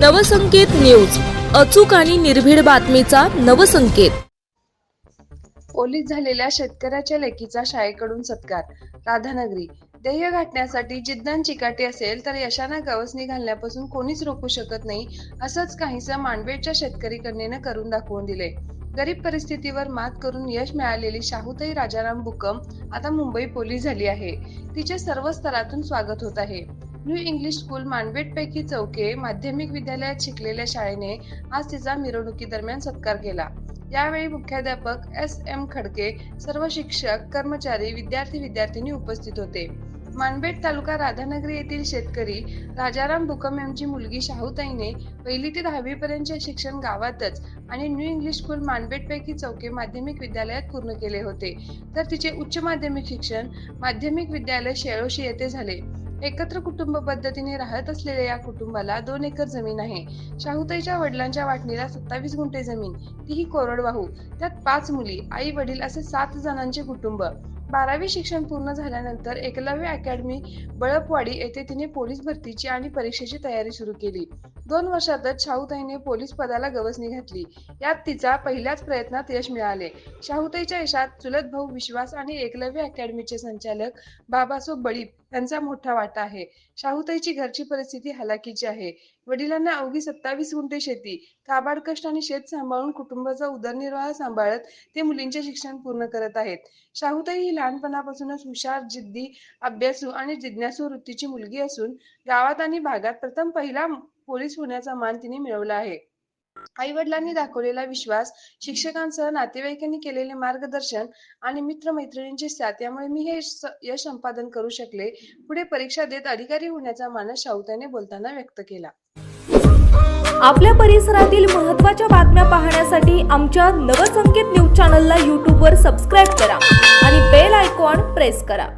Navsanket news. अचूक आणि निर्भीड बातमीचा नवसंकेत. पोलीस झालेल्या शेतकऱ्याच्या लेकीचा शाळेकडून सत्कार. राधानगरी. ध्येय गाठण्यासाठी जिद्दान चिकाटी असेल तर यशाना गवसणी घालण्यापासून कोणीच रोखू शकत नाही असंच काहीसं मांडवेच्या शेतकरी कन्येनं करून दाखवून दिले. गरीब परिस्थितीवर मात करून यश मिळालेली शाहूताई राजाराम बुकम आता मुंबई पोलीस झाली आहे. तिचे सर्व स्तरातून स्वागत होत आहे. न्यू इंग्लिश स्कूल मांडवेटपैकी चौके माध्यमिक विद्यालयात शिकलेल्या शाळेने आज तिचा मिरवणुकीदरम्यान सत्कार केला. यावेळी मुख्याध्यापक एस एम खडके सर्व शिक्षक कर्मचारी विद्यार्थी विद्यार्थिनी उपस्थित होते. मानबेट तालुका राधानगरी येथील शेतकरी राजाराम भुकम यांची मुलगी शाहूताईने पहिली ते दहावी पर्यंतचे शिक्षण गावातच आणि न्यू इंग्लिश स्कूल मानबेटपैकी चौके माध्यमिक विद्यालयात पूर्ण केले होते. तर तिचे उच्च माध्यमिक शिक्षण माध्यमिक विद्यालय शेळोशी येथे झाले. एकत्र कुटुंब पद्धतीने राहत असलेल्या या कुटुंबाला दोन एकर जमीन आहे. शाहूताईच्या वडिलांच्या वाटणीला सत्तावीस गुंठे जमीन तीही कोरडवाहू. त्यात पाच मुली आई वडील असे सात जणांचे कुटुंब. बारावी शिक्षण पूर्ण झाल्यानंतर एकलव्य अकॅडमी बळपवाडी येथे तिने पोलीस भरतीची आणि परीक्षेची तयारी सुरू केली. दोन वर्षातच शाहूताईने पोलीस पदाला गवसणी घातली. यात तिचा पहिल्याच प्रयत्नात यश मिळाले. शाहूताईच्या यशात चुलत भाऊ विश्वास आणि एकलव्य अकॅडमीचे संचालक बाबासो बळीप त्यांचा मोठा वाटा आहे. शाहूताईची घरची परिस्थिती हलाखीची आहे. वडिलांना अवघी सत्तावीस गुंठे शेती काबाड कष्ट आणि शेत सांभाळून कुटुंबाचा उदरनिर्वाह सांभाळत ते मुलींचे शिक्षण पूर्ण करत आहेत. शाहूताई ही लहानपणापासूनच हुशार जिद्दी अभ्यासू आणि जिज्ञासू वृत्तीची मुलगी असून गावात आणि भागात प्रथम पहिला पोलीस होण्याचा मान तिने मिळवला आहे. आई वडिलांनी दाखवलेला विश्वास शिक्षकांसह नातेवाईकांनी केलेले मार्गदर्शन आणि मित्रमैत्रिणींची साथ यामुळे मी हे यश संपादन करू शकले. पुढे परीक्षा देत अधिकारी होण्याचा मानस शाहूताईने बोलताना व्यक्त केला. आपल्या परिसरातील महत्त्वाच्या बातम्या पाहण्यासाठी आमच्या नवसंकेत न्यूज चॅनलला यूट्यूबवर सबस्क्राईब करा आणि बेल आयकॉन प्रेस करा.